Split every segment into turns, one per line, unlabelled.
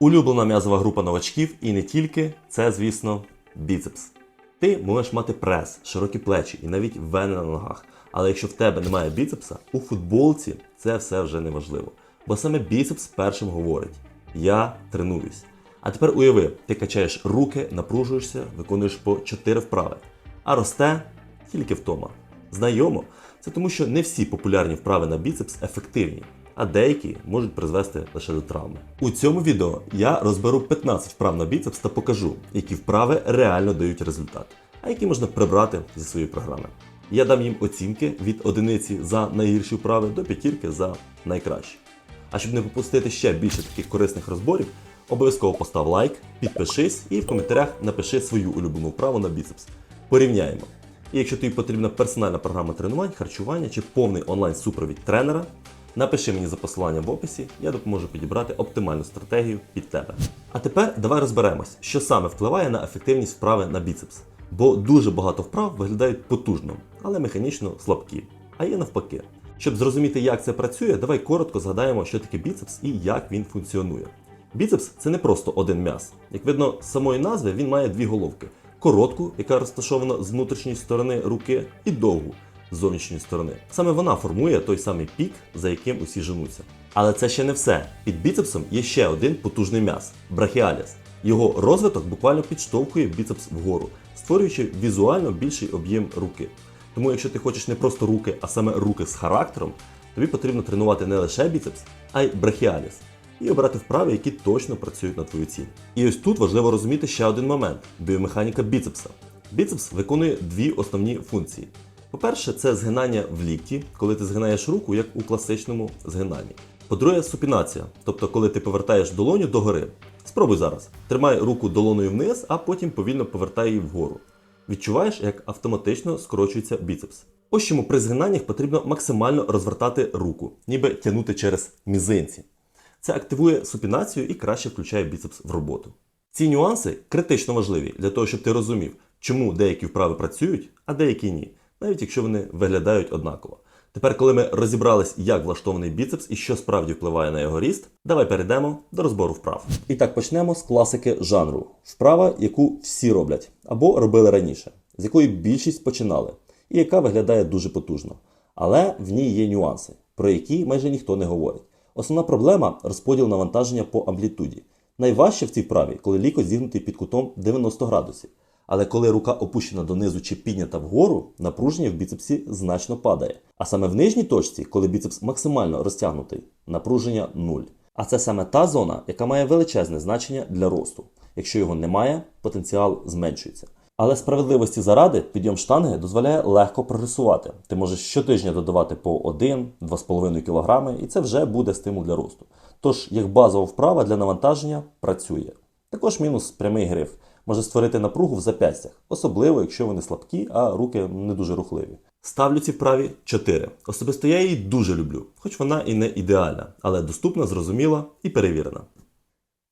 Улюблена м'язова група новачків і не тільки це, звісно, біцепс. Ти можеш мати прес, широкі плечі і навіть вени на ногах. Але якщо в тебе немає біцепса, у футболці це все вже не важливо. Бо саме біцепс першим говорить: Я тренуюсь. А тепер уяви, ти качаєш руки, напружуєшся, виконуєш по 4 вправи, а росте тільки втома. Знайомо, це тому, що не всі популярні вправи на біцепс ефективні, а деякі можуть призвести лише до травми. У цьому відео я розберу 15 вправ на біцепс та покажу, які вправи реально дають результат, а які можна прибрати зі своєї програми. Я дам їм оцінки від одиниці за найгірші вправи до п'ятірки за найкращі. А щоб не пропустити ще більше таких корисних розборів, обов'язково постав лайк, підпишись і в коментарях напиши свою улюблену вправу на біцепс. Порівняємо. І якщо тобі потрібна персональна програма тренувань, харчування чи повний онлайн-супровід тренера, напиши мені за посиланням в описі, я допоможу підібрати оптимальну стратегію під тебе. А тепер давай розберемось, що саме впливає на ефективність вправи на біцепс. Бо дуже багато вправ виглядають потужно, але механічно слабкі, а є навпаки. Щоб зрозуміти, як це працює, давай коротко згадаємо, що таке біцепс і як він функціонує. Біцепс це не просто один м'яз. Як видно з самої назви, він має дві головки: коротку, яка розташована з внутрішньої сторони руки, і довгу з зовнішньої сторони. Саме вона формує той самий пік, за яким усі женуться. Але це ще не все. Під біцепсом є ще один потужний м'яз брахіаліс. Його розвиток буквально підштовхує біцепс вгору, створюючи візуально більший об'єм руки. Тому, якщо ти хочеш не просто руки, а саме руки з характером, тобі потрібно тренувати не лише біцепс, а й брахіаліс і обрати вправи, які точно працюють на твою ціль. І ось тут важливо розуміти ще один момент біомеханіка біцепса. Біцепс виконує дві основні функції. По-перше, це згинання в лікті, коли ти згинаєш руку, як у класичному згинанні. По-друге, супінація, тобто коли ти повертаєш долоню догори. Спробуй зараз. Тримай руку долоною вниз, а потім повільно повертай її вгору. Відчуваєш, як автоматично скорочується біцепс. Ось чому при згинаннях потрібно максимально розвертати руку, ніби тягнути через мізинці. Це активує супінацію і краще включає біцепс в роботу. Ці нюанси критично важливі для того, щоб ти розумів, чому деякі вправи працюють, а деякі ні, навіть якщо вони виглядають однаково. Тепер, коли ми розібрались, як влаштований біцепс і що справді впливає на його ріст, давай перейдемо до розбору вправ. І так почнемо з класики жанру. Вправа, яку всі роблять або робили раніше, з якої більшість починали, і яка виглядає дуже потужно. Але в ній є нюанси, про які майже ніхто не говорить. Основна проблема розподіл навантаження по амплітуді. Найважче в цій вправі, коли лікоть зігнутий під кутом 90 градусів. Але коли рука опущена донизу чи піднята вгору, напруження в біцепсі значно падає. А саме в нижній точці, коли біцепс максимально розтягнутий, напруження 0. А це саме та зона, яка має величезне значення для росту. Якщо його немає, потенціал зменшується. Але справедливості заради підйом штанги дозволяє легко прогресувати. Ти можеш щотижня додавати по 1-2,5 кг, і це вже буде стимул для росту. Тож, як базова вправа для навантаження працює. Також мінус прямий гриф може створити напругу в зап'ястях, особливо якщо вони слабкі, а руки не дуже рухливі. Ставлю ці вправі 4. Особисто я її дуже люблю, хоч вона і не ідеальна, але доступна, зрозуміла і перевірена.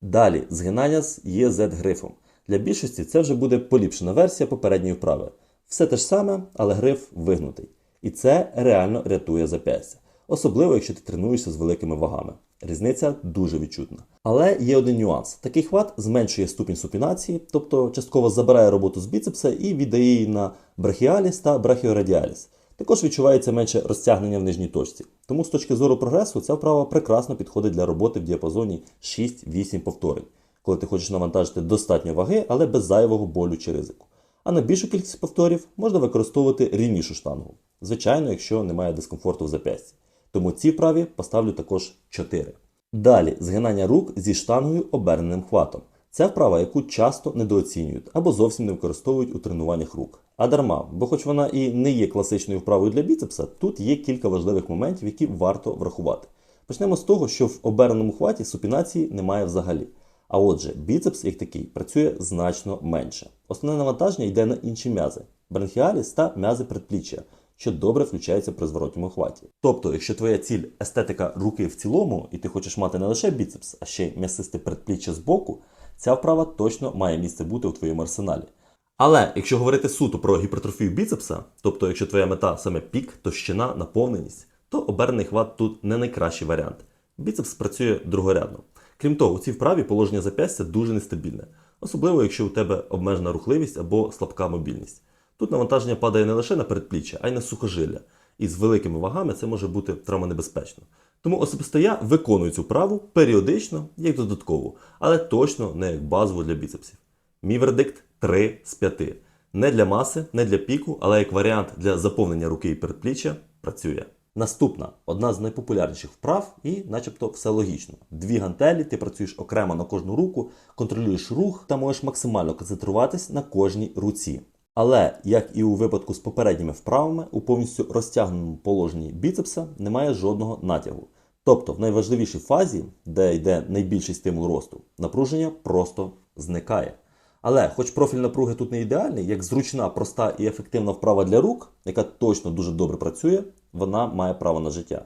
Далі згинання з ЄЗ-грифом. Для більшості це вже буде поліпшена версія попередньої вправи. Все те ж саме, але гриф вигнутий. І це реально рятує зап'ястя. Особливо, якщо ти тренуєшся з великими вагами. Різниця дуже відчутна. Але є один нюанс: такий хват зменшує ступінь супінації, тобто частково забирає роботу з біцепса і віддає її на брахіаліс та брахіорадіаліс. Також відчувається менше розтягнення в нижній точці. Тому з точки зору прогресу ця вправа прекрасно підходить для роботи в діапазоні 6-8 повторень, коли ти хочеш навантажити достатньо ваги, але без зайвого болю чи ризику. А на більшу кількість повторів можна використовувати рівнішу штангу. Звичайно, якщо немає дискомфорту в зап'ясті. Тому ці вправі поставлю також 4. Далі згинання рук зі штангою оберненим хватом. Це вправа, яку часто недооцінюють або зовсім не використовують у тренуваннях рук. А дарма, бо хоч вона і не є класичною вправою для біцепса, тут є кілька важливих моментів, які варто врахувати. Почнемо з того, що в оберненому хваті супінації немає взагалі. А отже, біцепс, як такий, працює значно менше. Основне навантаження йде на інші м'язи бронхіаліс та м'язи предпліччя, що добре включається при зворотньому хваті. Тобто, якщо твоя ціль естетика руки в цілому, і ти хочеш мати не лише біцепс, а ще й м'ясисте предпліччя з боку, ця вправа точно має місце бути у твоєму арсеналі. Але якщо говорити суто про гіпертрофію біцепса, тобто якщо твоя мета саме пік, товщина, наповненість, то обернений хват тут не найкращий варіант. Біцепс працює другорядно. Крім того, у цій вправі положення зап'ястя дуже нестабільне, особливо якщо у тебе обмежена рухливість або слабка мобільність. Тут навантаження падає не лише на передпліччя, а й на сухожилля. І з великими вагами це може бути травмонебезпечно. Тому особисто я виконую цю вправу періодично, як додаткову, але точно не як базову для біцепсів. Мій вердикт 3 з 5. Не для маси, не для піку, але як варіант для заповнення руки і передпліччя працює. Наступна одна з найпопулярніших вправ, і начебто все логічно. Дві гантелі, ти працюєш окремо на кожну руку, контролюєш рух та можеш максимально концентруватись на кожній руці. Але, як і у випадку з попередніми вправами, у повністю розтягненому положенні біцепса немає жодного натягу. Тобто в найважливішій фазі, де йде найбільший стимул росту, напруження просто зникає. Але, хоч профіль напруги тут не ідеальний, як зручна, проста і ефективна вправа для рук, яка точно дуже добре працює, вона має право на життя.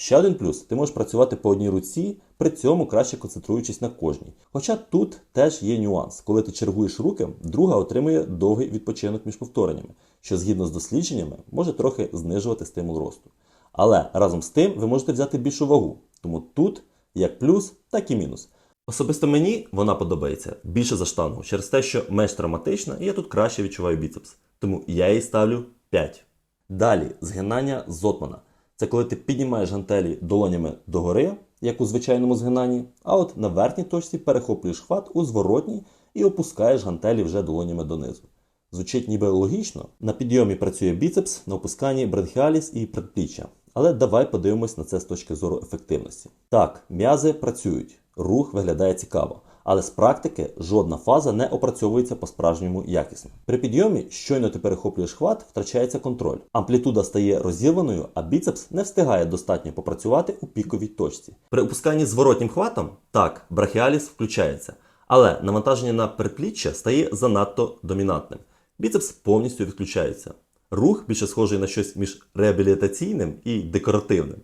Ще один плюс: ти можеш працювати по одній руці, при цьому краще концентруючись на кожній. Хоча тут теж є нюанс. Коли ти чергуєш руки, друга отримує довгий відпочинок між повтореннями, що згідно з дослідженнями може трохи знижувати стимул росту. Але разом з тим ви можете взяти більшу вагу. Тому тут як плюс, так і мінус. Особисто мені вона подобається більше за штангу через те, що менш травматична, і я тут краще відчуваю біцепс. Тому я їй ставлю 5. Далі згинання зотмана. Це коли ти піднімаєш гантелі долонями догори, як у звичайному згинанні, а от на верхній точці перехоплюєш хват у зворотній і опускаєш гантелі вже долонями донизу. Звучить ніби логічно. На підйомі працює біцепс, на опусканні бранхіаліс і предпліччя. Але давай подивимось на це з точки зору ефективності. Так, м'язи працюють, рух виглядає цікаво, але з практики жодна фаза не опрацьовується по-справжньому якісно. При підйомі, щойно ти перехоплюєш хват, втрачається контроль. Амплітуда стає розірваною, а біцепс не встигає достатньо попрацювати у піковій точці. При опусканні зворотнім хватом, так, брахіаліс включається, але навантаження на передпліччя стає занадто домінантним. Біцепс повністю відключається. Рух більше схожий на щось між реабілітаційним і декоративним.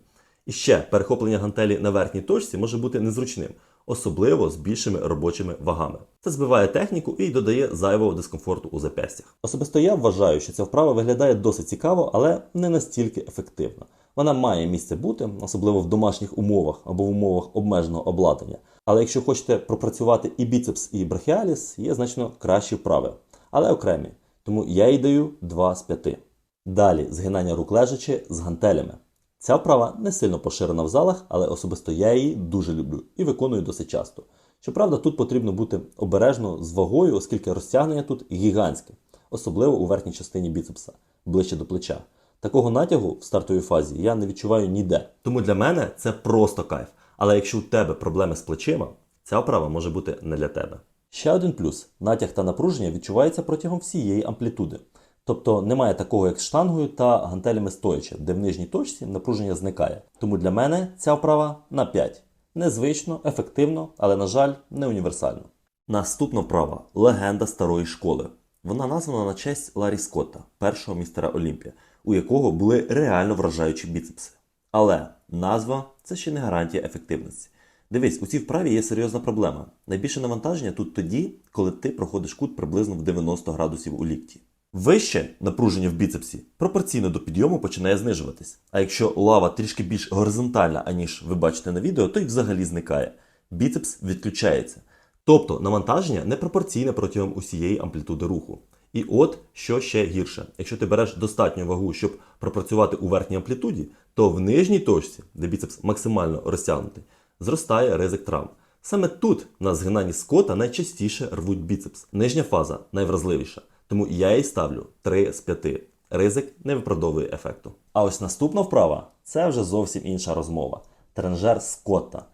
І ще перехоплення гантелі на верхній точці може бути незручним, особливо з більшими робочими вагами. Це збиває техніку і додає зайвого дискомфорту у запястях. Особисто я вважаю, що ця вправа виглядає досить цікаво, але не настільки ефективно. Вона має місце бути, особливо в домашніх умовах або в умовах обмеженого обладнання. Але якщо хочете пропрацювати і біцепс, і брахіаліс, є значно кращі вправи, але окремі. Тому я їй даю 2 з 5. Далі згинання рук лежачи з гантелями. Ця вправа не сильно поширена в залах, але особисто я її дуже люблю і виконую досить часто. Щоправда, тут потрібно бути обережно з вагою, оскільки розтягнення тут гігантське, особливо у верхній частині біцепса, ближче до плеча. Такого натягу в стартовій фазі я не відчуваю ніде. Тому для мене це просто кайф. Але якщо у тебе проблеми з плечима, ця вправа може бути не для тебе. Ще один плюс: натяг та напруження відчувається протягом всієї амплітуди. Тобто немає такого, як з штангою та гантелями стоячи, де в нижній точці напруження зникає. Тому для мене ця вправа на 5. Незвично, ефективно, але, на жаль, не універсально. Наступна вправа легенда старої школи. Вона названа на честь Ларі Скотта, першого містера Олімпія, у якого були реально вражаючі біцепси. Але назва це ще не гарантія ефективності. Дивись, у цій вправі є серйозна проблема. Найбільше навантаження тут тоді, коли ти проходиш кут приблизно в 90 градусів у лікті. Вище напруження в біцепсі пропорційно до підйому починає знижуватись. А якщо лава трішки більш горизонтальна, аніж ви бачите на відео, то й взагалі зникає. Біцепс відключається. Тобто навантаження непропорційне протягом усієї амплітуди руху. І от що ще гірше. Якщо ти береш достатню вагу, щоб пропрацювати у верхній амплітуді, то в нижній точці, де біцепс максимально розтягнутий, зростає ризик травм. Саме тут на згинанні скота найчастіше рвуть біцепс. Нижня фаза найвразливіша. Тому я їй ставлю 3 з 5. Ризик не виправдовує ефекту. А ось наступна вправа це вже зовсім інша розмова. Тренажер Скотта.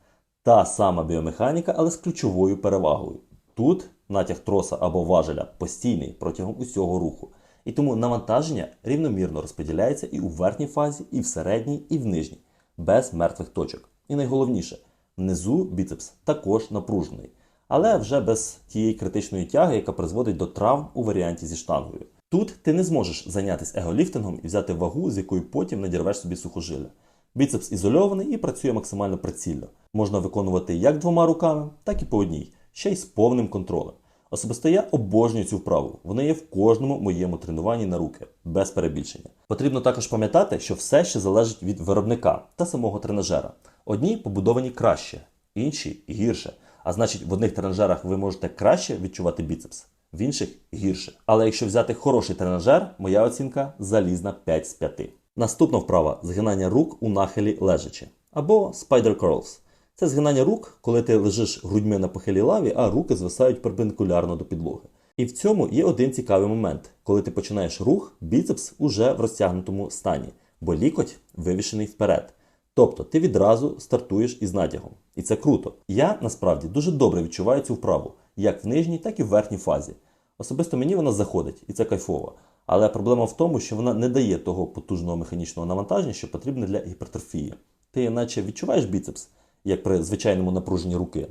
Та сама біомеханіка, але з ключовою перевагою. Тут натяг троса або важеля постійний протягом усього руху. І тому навантаження рівномірно розподіляється і у верхній фазі, і в середній, і в нижній, без мертвих точок. І найголовніше, внизу біцепс також напружений, але вже без тієї критичної тяги, яка призводить до травм у варіанті зі штангою. Тут ти не зможеш зайнятися еголіфтингом і взяти вагу, з якою потім надірвеш собі сухожилля. Біцепс ізольований і працює максимально прицільно. Можна виконувати як двома руками, так і по одній, ще й з повним контролем. Особисто я обожнюю цю вправу. Вона є в кожному моєму тренуванні на руки, без перебільшення. Потрібно також пам'ятати, що все ще залежить від виробника та самого тренажера. Одні побудовані краще, інші гірше. А значить, в одних тренажерах ви можете краще відчувати біцепс, в інших гірше. Але якщо взяти хороший тренажер, моя оцінка залізна 5 з 5. Наступна вправа згинання рук у нахилі лежачи або spider curls. Це згинання рук, коли ти лежиш грудьми на похилій лаві, а руки звисають перпендикулярно до підлоги. І в цьому є один цікавий момент, коли ти починаєш рух, біцепс уже в розтягнутому стані, бо лікоть вивішений вперед. Тобто ти відразу стартуєш із натягом. І це круто. Я насправді дуже добре відчуваю цю вправу, як в нижній, так і в верхній фазі. Особисто мені вона заходить, і це кайфово. Але проблема в тому, що вона не дає того потужного механічного навантаження, що потрібне для гіпертрофії. Ти наче відчуваєш біцепс, як при звичайному напруженні руки,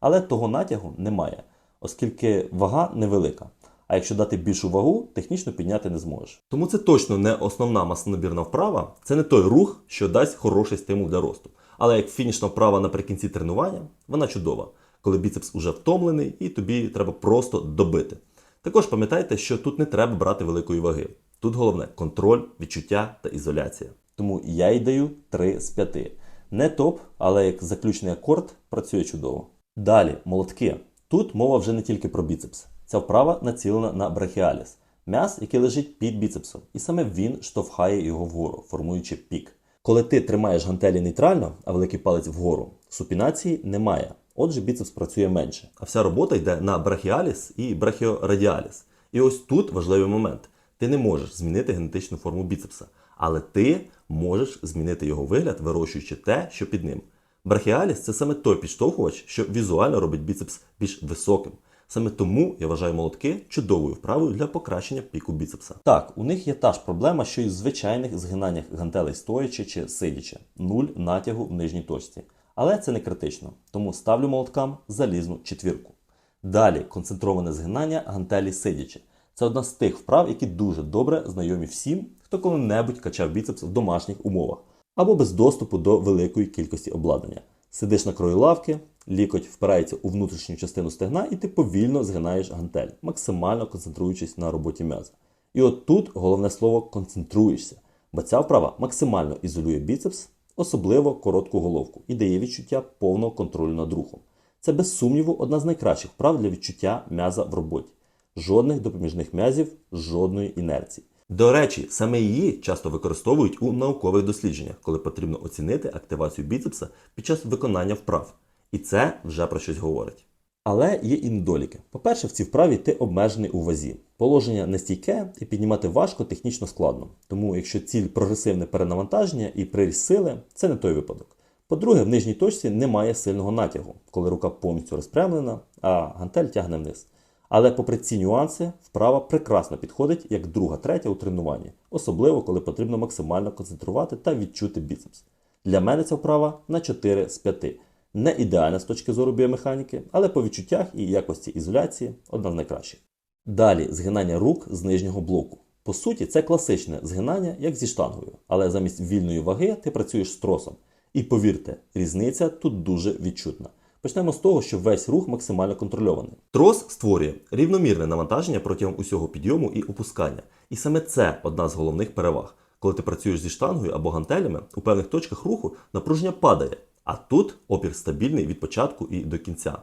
але того натягу немає, оскільки вага невелика. А якщо дати більшу вагу, технічно підняти не зможеш. Тому це точно не основна маснонабірна вправа, це не той рух, що дасть хороший стимул для росту. Але як фінішна вправа наприкінці тренування, вона чудова, коли біцепс уже втомлений і тобі треба просто добити. Також пам'ятайте, що тут не треба брати великої ваги. Тут головне контроль, відчуття та ізоляція. Тому я й даю 3 з 5. Не топ, але як заключний акорд працює чудово. Далі молотки. Тут мова вже не тільки про біцепс. Ця вправа націлена на брахіаліс, м'яз, який лежить під біцепсом, і саме він штовхає його вгору, формуючи пік. Коли ти тримаєш гантелі нейтрально, а великий палець вгору, супінації немає. Отже, біцепс працює менше. А вся робота йде на брахіаліс і брахіорадіаліс. І ось тут важливий момент. Ти не можеш змінити генетичну форму біцепса, але ти можеш змінити його вигляд, вирощуючи те, що під ним. Брахіаліс це саме той підштовхувач, що візуально робить біцепс більш високим. Саме тому я вважаю молотки чудовою вправою для покращення піку біцепса. Так, у них є та ж проблема, що і в звичайних згинаннях гантелей стоячи чи сидячи, нуль натягу в нижній точці. Але це не критично, тому ставлю молоткам залізну четвірку. Далі концентроване згинання гантелі сидячи. Це одна з тих вправ, які дуже добре знайомі всім, хто коли-небудь качав біцепс в домашніх умовах або без доступу до великої кількості обладнання. Сидиш на краю лавки, лікоть впирається у внутрішню частину стегна, і ти повільно згинаєш гантель, максимально концентруючись на роботі м'яза. І от тут головне слово концентруєшся, бо ця вправа максимально ізолює біцепс, особливо коротку головку, і дає відчуття повного контролю над рухом. Це без сумніву одна з найкращих вправ для відчуття м'яза в роботі. Жодних допоміжних м'язів, жодної інерції. До речі, саме її часто використовують у наукових дослідженнях, коли потрібно оцінити активацію біцепса під час виконання вправ. І це вже про щось говорить. Але є і недоліки. По-перше, в цій вправі ти обмежений у вазі. Положення нестійке і піднімати важко технічно складно. Тому, якщо ціль прогресивне перенавантаження і приріст сили, це не той випадок. По-друге, в нижній точці немає сильного натягу, коли рука повністю розпрямлена, а гантель тягне вниз. Але попри ці нюанси, вправа прекрасно підходить як друга, третя у тренуванні, особливо коли потрібно максимально концентрувати та відчути біцепс. Для мене ця вправа на 4 з 5. Не ідеальна з точки зору біомеханіки, але по відчуттях і якості ізоляції одна з найкращих. Далі згинання рук з нижнього блоку. По суті, це класичне згинання, як зі штангою, але замість вільної ваги ти працюєш з тросом. І повірте, різниця тут дуже відчутна. Почнемо з того, що весь рух максимально контрольований. Трос створює рівномірне навантаження протягом усього підйому і опускання. І саме це одна з головних переваг. Коли ти працюєш зі штангою або гантелями, у певних точках руху напруження падає, а тут опір стабільний від початку і до кінця.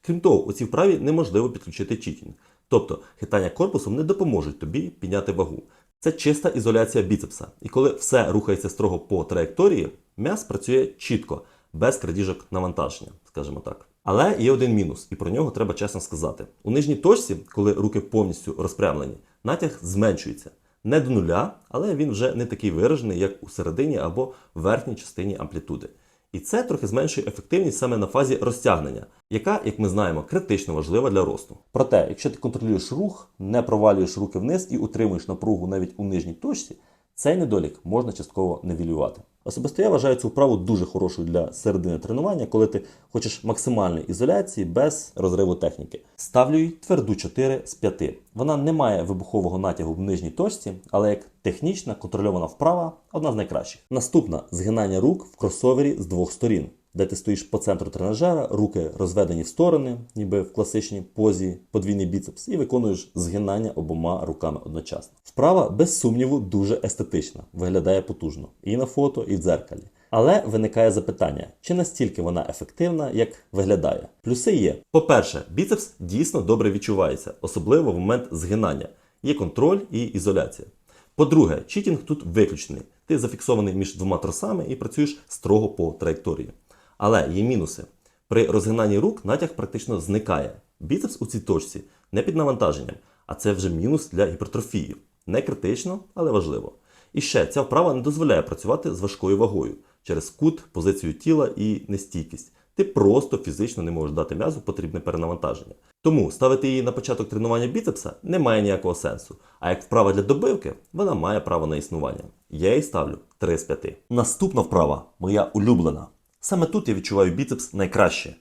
Крім того, у цій вправі неможливо підключити читінг. Тобто хитання корпусом не допоможуть тобі підняти вагу. Це чиста ізоляція біцепса. І коли все рухається строго по траєкторії, м'яз працює чітко, без крадіжок навантаження, скажімо так. Але є один мінус, і про нього треба чесно сказати. У нижній точці, коли руки повністю розпрямлені, натяг зменшується. Не до нуля, але він вже не такий виражений, як у середині або верхній частині амплітуди. І це трохи зменшує ефективність саме на фазі розтягнення, яка, як ми знаємо, критично важлива для росту. Проте, якщо ти контролюєш рух, не провалюєш руки вниз і утримуєш напругу навіть у нижній точці, цей недолік можна частково невілювати. Особисто я вважаю цю вправу дуже хорошою для середини тренування, коли ти хочеш максимальної ізоляції без розриву техніки. Ставлю їй тверду 4 з 5. Вона не має вибухового натягу в нижній точці, але як технічна контрольована вправа одна з найкращих. Наступна згинання рук в кросовері з двох сторін. Де ти стоїш по центру тренажера, руки розведені в сторони, ніби в класичній позі подвійний біцепс, і виконуєш згинання обома руками одночасно. Вправа, без сумніву, дуже естетична, виглядає потужно і на фото, і в дзеркалі.
Але виникає запитання, чи настільки вона ефективна, як виглядає. Плюси є.
По-перше, біцепс дійсно добре відчувається, особливо в момент згинання. Є контроль і ізоляція. По-друге, читінг тут виключений. Ти зафіксований між двома тросами і працюєш строго по траєкторії. Але є мінуси. При розгинанні рук натяг практично зникає. Біцепс у цій точці не під навантаженням, а це вже мінус для гіпертрофії. Не критично, але важливо. І ще ця вправа не дозволяє працювати з важкою вагою через кут, позицію тіла і нестійкість. Ти просто фізично не можеш дати м'язу потрібне перенавантаження. Тому ставити її на початок тренування біцепса не має ніякого сенсу. А як вправа для добивки, вона має право на існування. Я їй ставлю 3 з 5. Наступна вправа, моя улюблена. Саме тут я відчуваю біцепс найкраще.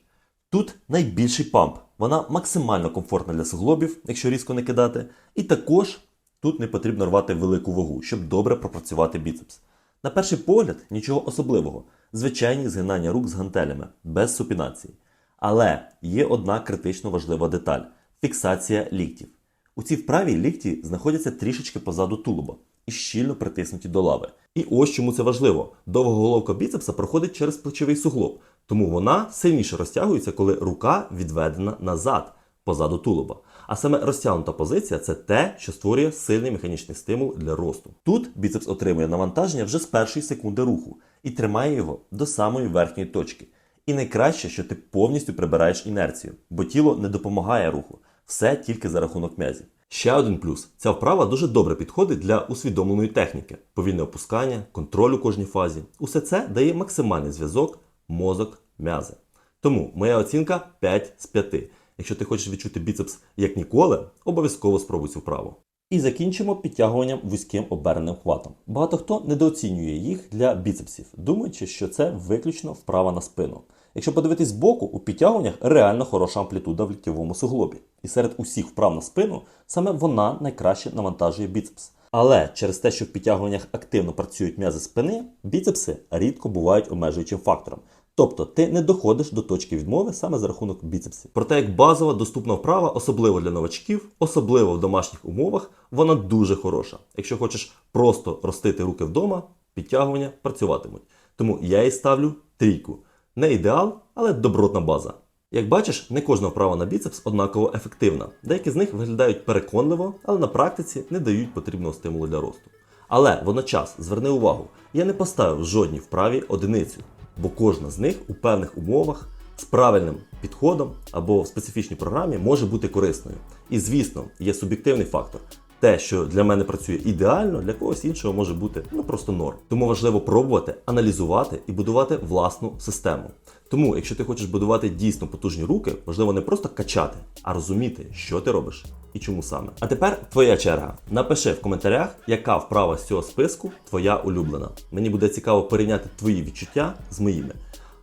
Тут найбільший памп. Вона максимально комфортна для суглобів, якщо різко не кидати. І також тут не потрібно рвати велику вагу, щоб добре пропрацювати біцепс. На перший погляд нічого особливого. Звичайні згинання рук з гантелями, без супінації. Але є одна критично важлива деталь фіксація ліктів. У цій вправі лікті знаходяться трішечки позаду тулуба і щільно притиснуті до лави. І ось чому це важливо: довга головка біцепса проходить через плечовий суглоб, тому вона сильніше розтягується, коли рука відведена назад, позаду тулуба. А саме розтягнута позиція це те, що створює сильний механічний стимул для росту. Тут біцепс отримує навантаження вже з першої секунди руху і тримає його до самої верхньої точки. І найкраще, що ти повністю прибираєш інерцію, бо тіло не допомагає руху, все тільки за рахунок м'язів. Ще один плюс: ця вправа дуже добре підходить для усвідомленої техніки, повільне опускання, контроль у кожній фазі. Усе це дає максимальний зв'язок мозок м'язи. Тому моя оцінка 5 з 5. Якщо ти хочеш відчути біцепс як ніколи, обов'язково спробуй цю вправу.
І закінчимо підтягуванням вузьким оберненим хватом. Багато хто недооцінює їх для біцепсів, думаючи, що це виключно вправа на спину. Якщо подивитись збоку, у підтягуваннях реально хороша амплітуда в ліктєвому суглобі. І серед усіх вправ на спину саме вона найкраще навантажує біцепс. Але через те, що в підтягуваннях активно працюють м'язи спини, біцепси рідко бувають обмежуючим фактором. Тобто ти не доходиш до точки відмови саме за рахунок біцепсів.
Проте як базова доступна вправа, особливо для новачків, особливо в домашніх умовах, вона дуже хороша. Якщо хочеш просто ростити руки вдома, підтягування працюватимуть. Тому я їй ставлю трійку. Не ідеал, але добротна база. Як бачиш, не кожна вправа на біцепс однаково ефективна. Деякі з них виглядають переконливо, але на практиці не дають потрібного стимулу для росту. Але водночас зверни увагу, я не поставив жодній вправі одиницю, бо кожна з них у певних умовах з правильним підходом або в специфічній програмі може бути корисною. І звісно, є суб'єктивний фактор. Те, що для мене працює ідеально, для когось іншого може бути ну просто норм. Тому важливо пробувати, аналізувати і будувати власну систему. Тому, якщо ти хочеш будувати дійсно потужні руки, важливо не просто качати, а розуміти, що ти робиш і чому саме. А тепер твоя черга. Напиши в коментарях, яка вправа з цього списку твоя улюблена. Мені буде цікаво порівняти твої відчуття з моїми.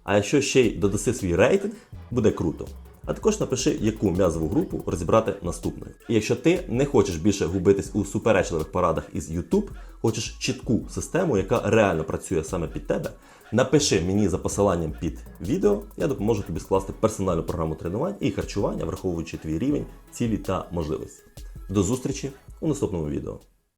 А якщо ще й додаси свій рейтинг, буде круто. А також напиши, яку м'язову групу розібрати наступною. І якщо ти не хочеш більше губитись у суперечливих порадах із YouTube, хочеш чітку систему, яка реально працює саме під тебе, напиши мені за посиланням під відео, я допоможу тобі скласти персональну програму тренувань і харчування, враховуючи твій рівень, цілі та можливості. До зустрічі у наступному відео.